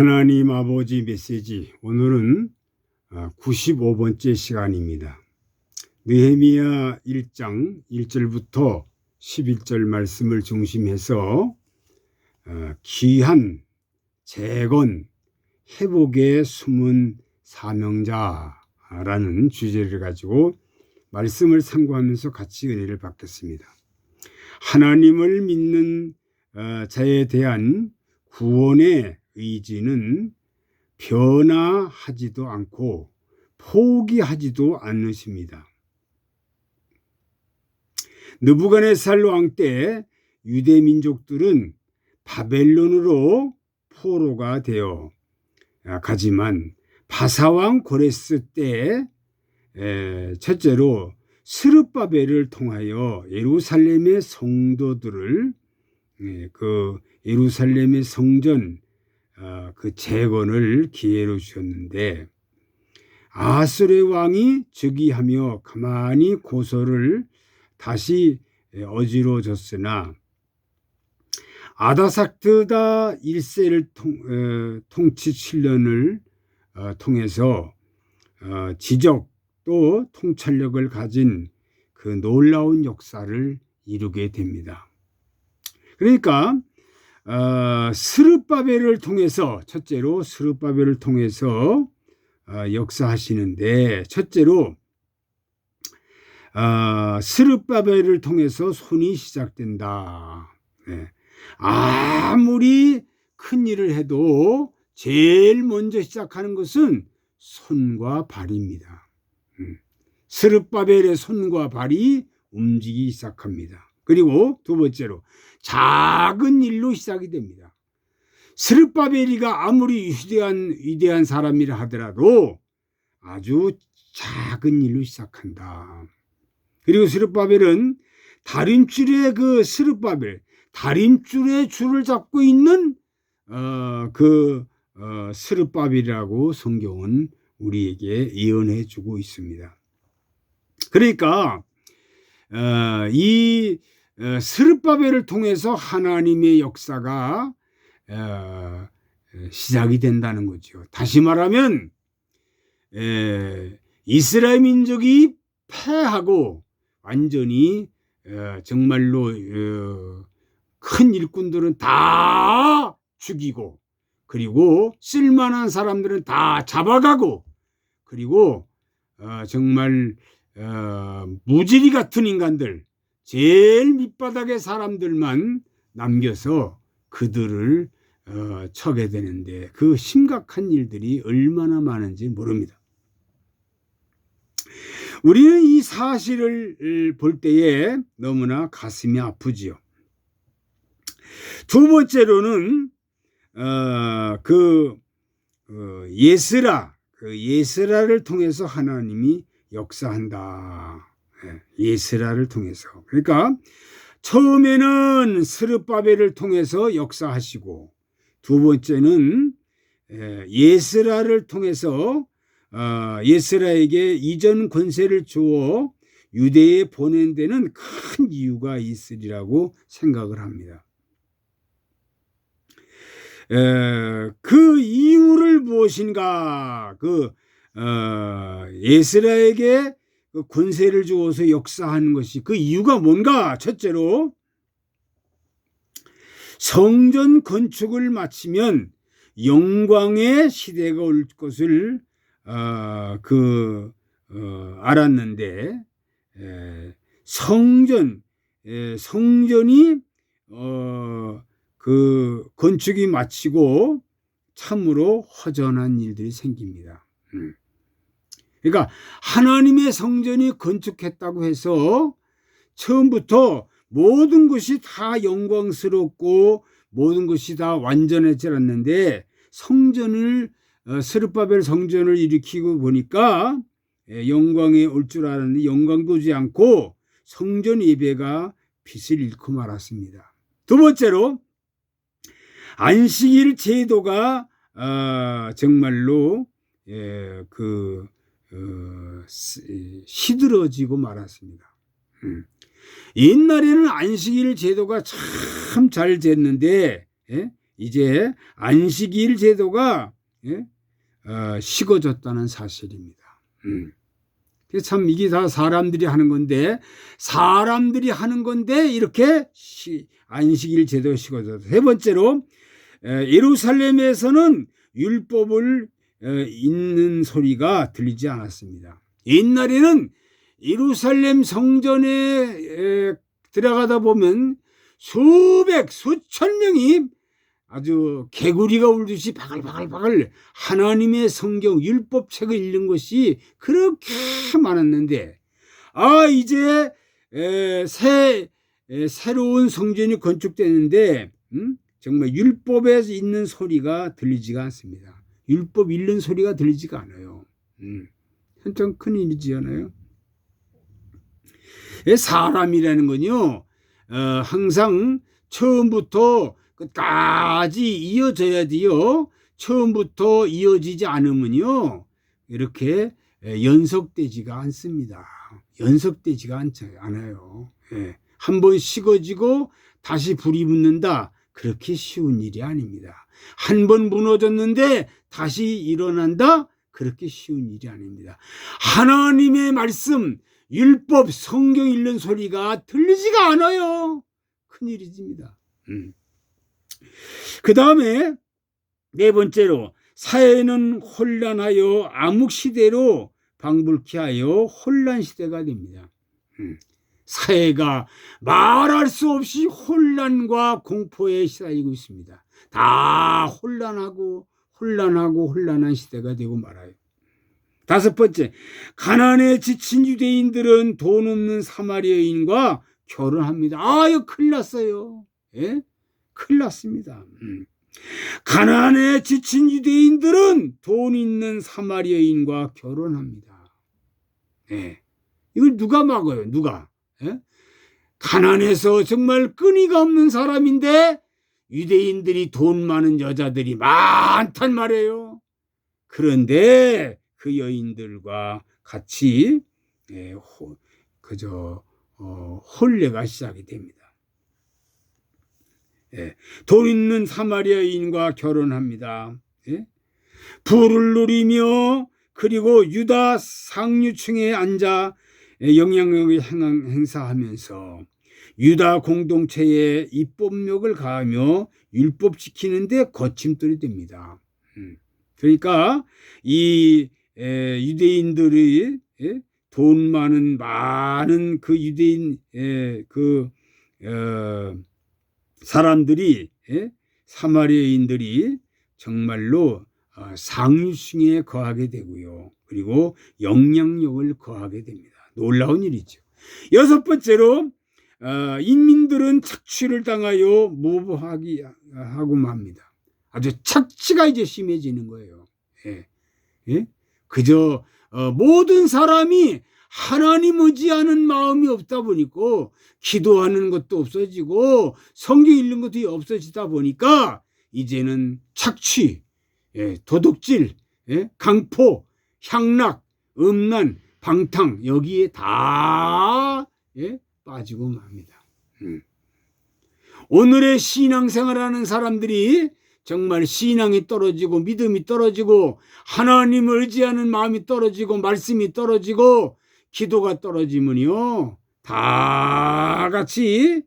하나님 아버지 메시지 오늘은 95번째 시간입니다. 느헤미야 1장 1절부터 11절 말씀을 중심해서 어, 귀한 재건 회복의 숨은 사명자라는 주제를 가지고 말씀을 상고하면서 같이 은혜를 받겠습니다. 하나님을 믿는 어, 자에 대한 구원의 의지는 변화하지도 않고 포기하지도 않으십니다. 느부갓네살 왕 때 유대 민족들은 바벨론으로 포로가 되어 가지만 바사왕 고레스 때 첫째로 스르바벨을 통하여 예루살렘의 성도들을 그 예루살렘의 성전 어, 그 재건을 기회로 주셨는데 아수르 왕이 즉위하며 가만히 고소를 다시 어지러졌으나 아다삭트다 1세를 통, 어, 통치 7년을 어, 통해서 어, 지적 또 통찰력을 가진 그 놀라운 역사를 이루게 됩니다. 그러니까 어, 스르바벨을 통해서 첫째로 스르바벨을 통해서 어, 역사하시는데 첫째로 어, 스르바벨을 통해서 손이 시작된다. 네. 아무리 큰 일을 해도 제일 먼저 시작하는 것은 손과 발입니다. 음. 스르바벨의 손과 발이 움직이기 시작합니다. 그리고 두 번째로 작은 일로 시작이 됩니다. 스르바벨이가 아무리 위대한 위대한 사람이라 하더라도 아주 작은 일로 시작한다. 그리고 스르바벨은 다림줄의 그 스르바벨, 다림줄의 줄을 잡고 있는 어, 그 어, 스르바벨이라고 성경은 우리에게 예언해 주고 있습니다. 그러니까 어, 이 어, 스르바벨을 통해서 하나님의 역사가 어, 시작이 된다는 거죠. 다시 말하면 이스라엘 민족이 패하고 완전히 정말로 큰 일꾼들은 다 죽이고 그리고 쓸만한 사람들은 다 잡아가고 그리고 정말 무지리 같은 인간들 제일 밑바닥의 사람들만 남겨서 그들을 어, 처게 되는데 그 심각한 일들이 얼마나 많은지 모릅니다. 우리는 이 사실을 볼 때에 너무나 가슴이 아프지요. 두 번째로는 어, 그 어, 예스라, 그 예스라를 통해서 하나님이 역사한다. 예, 예스라를 통해서. 그러니까 처음에는 스르바벨을 통해서 역사하시고 두 번째는 예, 예스라를 통해서 어, 예스라에게 이전 권세를 주어 유대에 보낸 데는 큰 이유가 있으리라고 생각을 합니다. 그 이유를 무엇인가? 그 어, 예스라에게 그 권세를 주어서 역사하는 것이 그 이유가 뭔가? 첫째로 성전 건축을 마치면 영광의 시대가 올 것을 어, 그 어, 알았는데 에, 성전 에, 성전이 어, 그 건축이 마치고 참으로 허전한 일들이 생깁니다. 음. 그러니까 하나님의 성전이 건축했다고 해서 처음부터 모든 것이 다 영광스럽고 모든 것이 다 완전하지 않는데 성전을 어, 스르바벨 성전을 일으키고 보니까 예, 영광에 올 줄 알았는데 영광도 오지 않고 성전 예배가 빛을 잃고 말았습니다. 두 번째로 안식일 제도가 어, 정말로 예, 그 어, 시들어지고 말았습니다. 음. 옛날에는 안식일 제도가 참 잘 됐는데 예? 이제 안식일 제도가 예? 어, 식어졌다는 사실입니다. 음. 참 이게 다 사람들이 하는 건데 사람들이 하는 건데 이렇게 시, 안식일 제도 식어졌다. 세 번째로 에, 예루살렘에서는 율법을 에, 읽는 소리가 들리지 않았습니다. 옛날에는 예루살렘 성전에 에, 들어가다 보면 수백 수천 명이 아주 개구리가 울듯이 바글바글바글 하나님의 성경 율법책을 읽는 것이 그렇게 많았는데 아 이제 에, 새 에, 새로운 성전이 건축되는데 음? 정말 율법에서 있는 소리가 들리지가 않습니다. 율법 읽는 소리가 들리지가 않아요. 음. 참 큰일이지 않아요? 예, 사람이라는 건요, 어, 항상 처음부터 끝까지 이어져야 돼요. 처음부터 이어지지 않으면요, 이렇게 예, 연속되지가 않습니다. 연속되지가 않아요. 예. 한번 식어지고 다시 불이 붙는다. 그렇게 쉬운 일이 아닙니다. 한 번 무너졌는데 다시 일어난다? 그렇게 쉬운 일이 아닙니다. 하나님의 말씀, 율법, 성경 읽는 소리가 들리지가 않아요. 큰일이집니다. 음. 그 다음에 네 번째로 사회는 혼란하여 암흑 시대로 방불케 하여 혼란 시대가 됩니다. 음. 사회가 말할 수 없이 혼란과 공포에 시달리고 있습니다. 다 혼란하고 혼란하고 혼란한 시대가 되고 말아요. 다섯 번째, 가난에 지친 유대인들은 돈 없는 사마리아인과 결혼합니다. 아, 이거 큰일 났어요. 예? 큰일 났습니다. 음. 가난에 지친 유대인들은 돈 있는 사마리아인과 결혼합니다. 예. 이걸 누가 막아요? 누가? 예? 가난해서 정말 끈이가 없는 사람인데 유대인들이 돈 많은 여자들이 많단 말이에요. 그런데 그 여인들과 같이 예, 호, 그저 어, 혼례가 시작이 됩니다. 예, 돈 있는 사마리아인과 결혼합니다. 예? 부를 누리며 그리고 유다 상류층에 앉아 영향력을 행사하면서 유다 공동체에 입법력을 가하며 율법 지키는데 거침돌이 됩니다. 음. 그러니까 이 유대인들이 돈 많은 많은 그 유대인 그 어, 사람들이 사마리아인들이 정말로 어, 상류층에 거하게 되고요. 그리고 영향력을 거하게 됩니다. 놀라운 일이죠. 여섯 번째로 어, 인민들은 착취를 당하여 무보하기 하고 맙니다. 아주 착취가 이제 심해지는 거예요. 예. 예? 그저 어, 모든 사람이 하나님 의지하는 마음이 없다 보니까 기도하는 것도 없어지고 성경 읽는 것도 없어지다 보니까 이제는 착취, 예, 도둑질, 예, 강포, 향락, 음란, 방탕 여기에 다 예, 빠지고 맙니다. 음. 오늘의 신앙생활하는 사람들이 정말 신앙이 떨어지고 믿음이 떨어지고 하나님을 의지하는 마음이 떨어지고 말씀이 떨어지고 기도가 떨어지면요 다 같이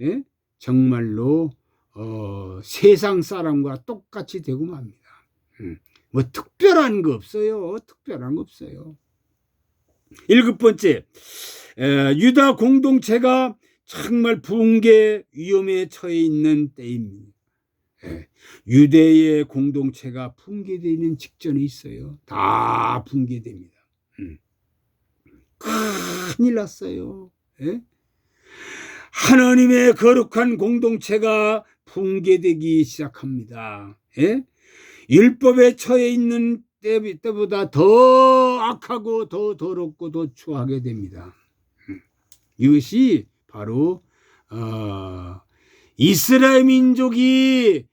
예? 정말로 어, 세상 사람과 똑같이 되고 맙니다. 음. 뭐 특별한 거 없어요. 특별한 거 없어요. 일곱 번째, 유다 공동체가 정말 붕괴 위험에 처해 있는 때입니다. 유대의 공동체가 붕괴되는 직전에 있어요. 다 붕괴됩니다. 음. 큰일 났어요. 하나님의 거룩한 공동체가 붕괴되기 시작합니다. 율법에 처해 있는 때보다 더 악하고 더 더럽고 더 추하게 됩니다. 음. 이것이 바로 어, 이스라엘 민족이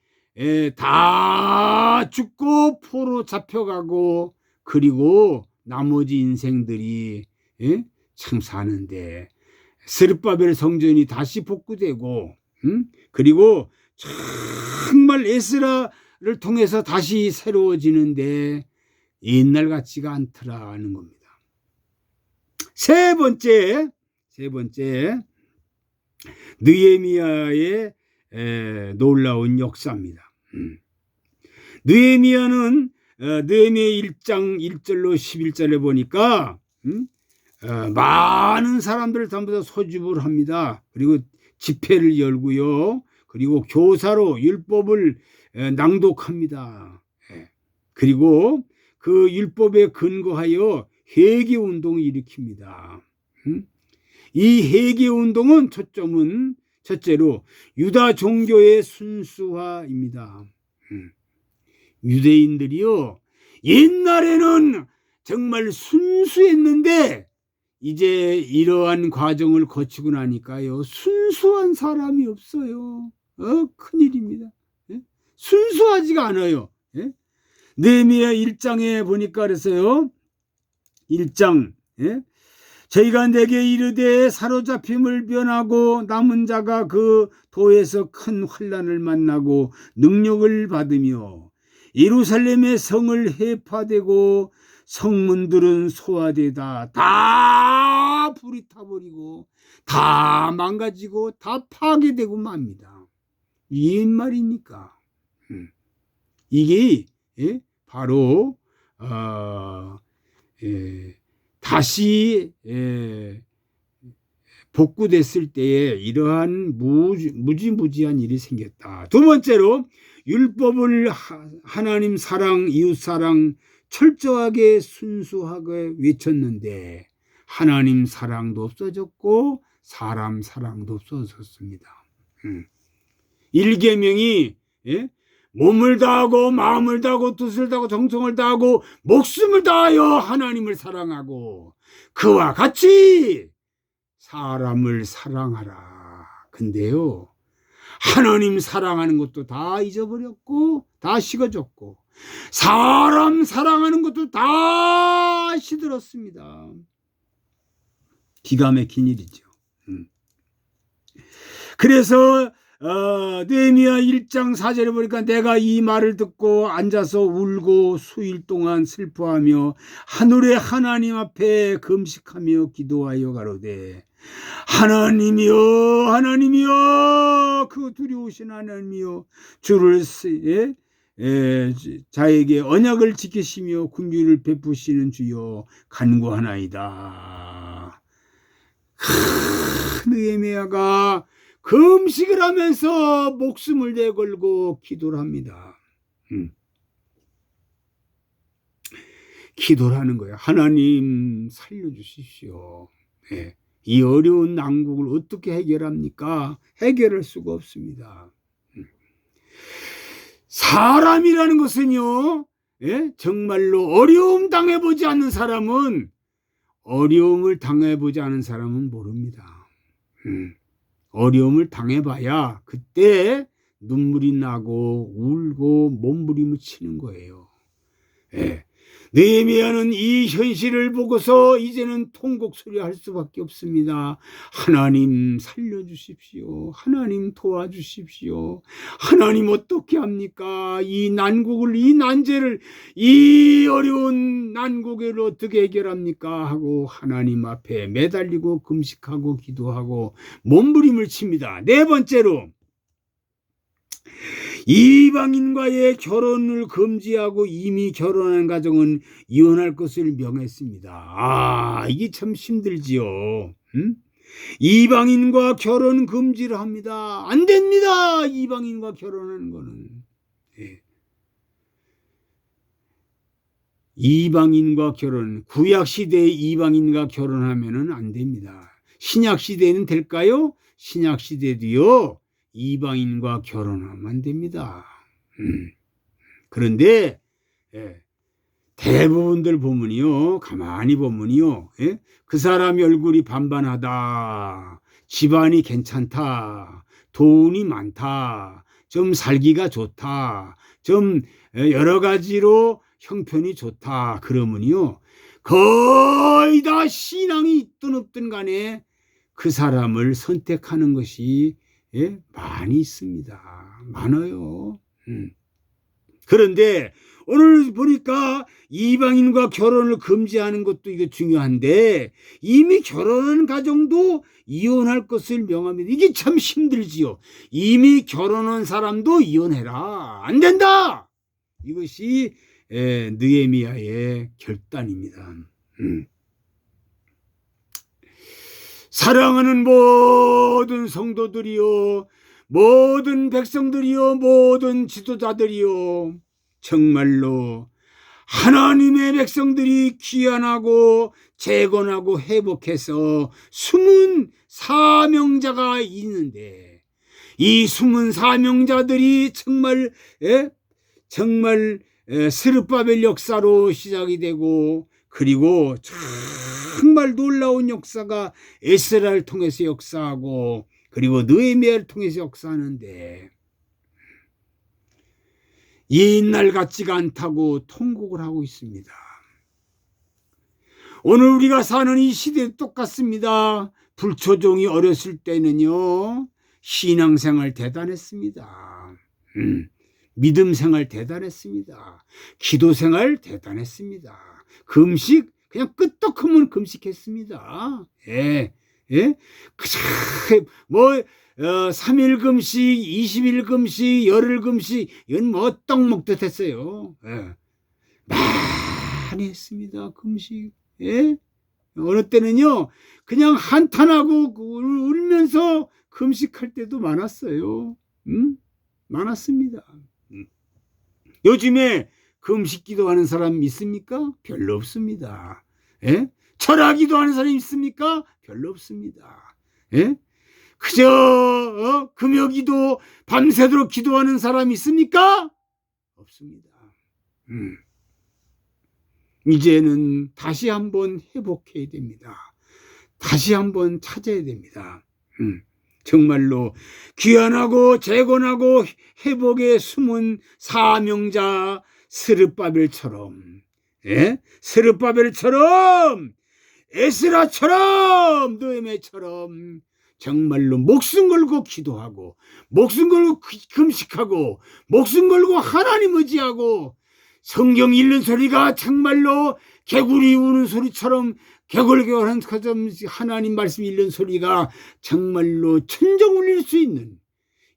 다 죽고 포로 잡혀가고 그리고 나머지 인생들이 참 사는데 스르바벨 성전이 다시 복구되고 음? 그리고 정말 에스라를 통해서 다시 새로워지는데 옛날 같지가 않더라는 겁니다. 세 번째, 세 번째, 느에미아의 에, 놀라운 역사입니다. 음. 느에미아는 어, 느에미아 1장 1절로 11절에 보니까 음? 어, 많은 사람들을 전부 다 소집을 합니다. 그리고 집회를 열고요. 그리고 교사로 율법을 에, 낭독합니다. 예. 그리고 그 율법에 근거하여 회개 운동을 일으킵니다. 음? 이 회개 운동은 초점은 첫째로 유다 종교의 순수화입니다. 음. 유대인들이요 옛날에는 정말 순수했는데 이제 이러한 과정을 거치고 나니까요 순수한 사람이 없어요. 어 큰일입니다. 예? 순수하지가 않아요. 예? 네미야 1장에 보니까 그랬어요. 1장 예? 저희가 내게 이르되 사로잡힘을 변하고 남은 자가 그 도에서 큰 환란을 만나고 능력을 받으며 예루살렘의 성을 해파되고 성문들은 소화되다 다 불이 타버리고 다 망가지고 다 파괴되고 맙니다. 이게 말입니까? 음. 이게 예? 바로 어, 예, 다시 예, 복구됐을 때에 이러한 무지, 무지무지한 일이 생겼다. 두 번째로 율법을 하나님 사랑, 이웃 사랑 철저하게 순수하게 외쳤는데 하나님 사랑도 없어졌고 사람 사랑도 없어졌습니다. 음. 일계명이 예? 몸을 다하고 마음을 다하고 뜻을 다하고 정성을 다하고 목숨을 다하여 하나님을 사랑하고 그와 같이 사람을 사랑하라. 근데요. 하나님 사랑하는 것도 다 잊어버렸고 다 식어졌고 사람 사랑하는 것도 다 시들었습니다. 기가 막힌 일이죠. 음. 그래서 어, 느헤미야 1장 4절에 보니까 내가 이 말을 듣고 앉아서 울고 수일 동안 슬퍼하며 하늘의 하나님 앞에 금식하며 기도하여 가로되 하나님이여 하나님이여 그 두려우신 하나님이여 주를 예? 예, 자에게 언약을 지키시며 군주를 베푸시는 주여 간구하나이다. 느헤미야가 금식을 하면서 목숨을 내걸고 기도를 합니다. 음. 기도를 하는 거예요. 하나님 살려주십시오. 예. 이 어려운 난국을 어떻게 해결합니까? 해결할 수가 없습니다. 음. 사람이라는 것은요, 예? 정말로 어려움 당해보지 않는 사람은 어려움을 당해보지 않은 사람은 모릅니다. 음. 어려움을 당해봐야 그때 눈물이 나고 울고 몸부림을 치는 거예요. 예. 느헤미야는 이 현실을 보고서 이제는 통곡소리 할 수밖에 없습니다. 하나님 살려주십시오. 하나님 도와주십시오. 하나님 어떻게 합니까? 이 난국을 이 난제를 이 어려운 난국을 어떻게 해결합니까? 하고 하나님 앞에 매달리고 금식하고 기도하고 몸부림을 칩니다. 네 번째로 이방인과의 결혼을 금지하고 이미 결혼한 가정은 이혼할 것을 명했습니다. 아, 이게 참 힘들지요. 음? 이방인과 결혼 금지를 합니다. 안 됩니다. 이방인과 결혼하는 거는. 예. 이방인과 결혼, 구약 시대에 이방인과 결혼하면은 안 됩니다. 신약 시대에는 될까요? 신약 시대도요. 이방인과 결혼하면 안 됩니다. 음. 그런데 예, 대부분들 보면요, 가만히 보면요, 예? 그 사람이 얼굴이 반반하다, 집안이 괜찮다, 돈이 많다, 좀 살기가 좋다, 좀 여러 가지로 형편이 좋다, 그러면요, 거의 다 신앙이 있든 없든 간에 그 사람을 선택하는 것이 예? 많이 있습니다. 많아요. 음. 그런데 오늘 보니까 이방인과 결혼을 금지하는 것도 이거 중요한데 이미 결혼한 가정도 이혼할 것을 명합니다. 이게 참 힘들지요. 이미 결혼한 사람도 이혼해라. 안 된다. 이것이 에, 느에미아의 결단입니다. 음. 사랑하는 모든 성도들이요, 모든 백성들이요, 모든 지도자들이요, 정말로 하나님의 백성들이 귀환하고 재건하고 회복해서 숨은 사명자가 있는데 이 숨은 사명자들이 정말 예? 정말 에, 스르바벨 역사로 시작이 되고 그리고 정말 놀라운 역사가 에스라를 통해서 역사하고 그리고 느헤미야를 통해서 역사하는데 옛날 같지가 않다고 통곡을 하고 있습니다. 오늘 우리가 사는 이 시대 똑같습니다. 불초종이 어렸을 때는요, 신앙생활 대단했습니다. 음, 믿음생활 대단했습니다. 기도생활 대단했습니다. 금식, 그냥 끄떡하면 금식했습니다. 예, 예. 그저, 뭐, 어, 3일 금식, 20일 금식, 열흘 금식, 이건 뭐떡 먹듯 했어요. 예. 많이 했습니다. 금식. 예? 어느 때는요, 그냥 한탄하고 울- 울면서 금식할 때도 많았어요. 음? 많았습니다. 음. 요즘에 금식 기도하는 사람 있습니까? 별로 없습니다. 예? 철학 기도하는 사람 있습니까? 별로 없습니다. 예? 그저 어? 금요 기도 밤새도록 기도하는 사람 있습니까? 없습니다. 음. 이제는 다시 한번 회복해야 됩니다. 다시 한번 찾아야 됩니다. 음. 정말로 귀환하고 재건하고 회복에 숨은 사명자 스르바벨처럼 예? 스르바벨처럼 에스라처럼 느헤미야처럼 정말로 목숨 걸고 기도하고 목숨 걸고 기- 금식하고 목숨 걸고 하나님 의지하고 성경 읽는 소리가 정말로 개구리 우는 소리처럼 것처럼 하나님 말씀 읽는 소리가 정말로 천정 울릴 수 있는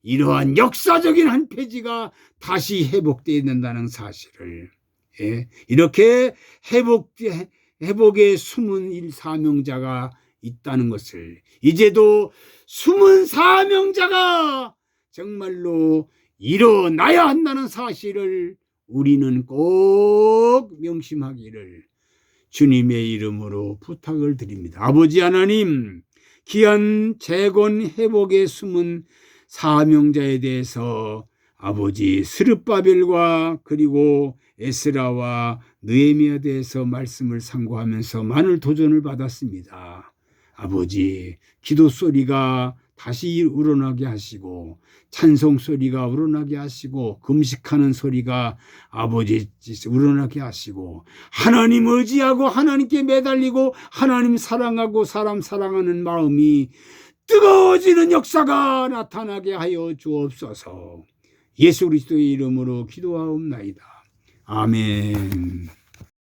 이러한 역사적인 한 페이지가 다시 회복되어야 된다는 사실을 예, 이렇게 회복 회복의 숨은 일 사명자가 있다는 것을 이제도 숨은 사명자가 정말로 일어나야 한다는 사실을 우리는 꼭 명심하기를 주님의 이름으로 부탁을 드립니다. 아버지 하나님, 귀한 재건 회복에 숨은 사명자에 대해서 아버지 스르바벨과 그리고 에스라와 느헤미야에 대해서 말씀을 상고하면서 많은 도전을 받았습니다. 아버지, 기도 소리가 다시 우러나게 하시고 찬송 소리가 우러나게 하시고 금식하는 소리가 아버지 우러나게 하시고 하나님 의지하고 하나님께 매달리고 하나님 사랑하고 사람 사랑하는 마음이 뜨거워지는 역사가 나타나게 하여 주옵소서. 예수 그리스도의 이름으로 기도하옵나이다. 아멘.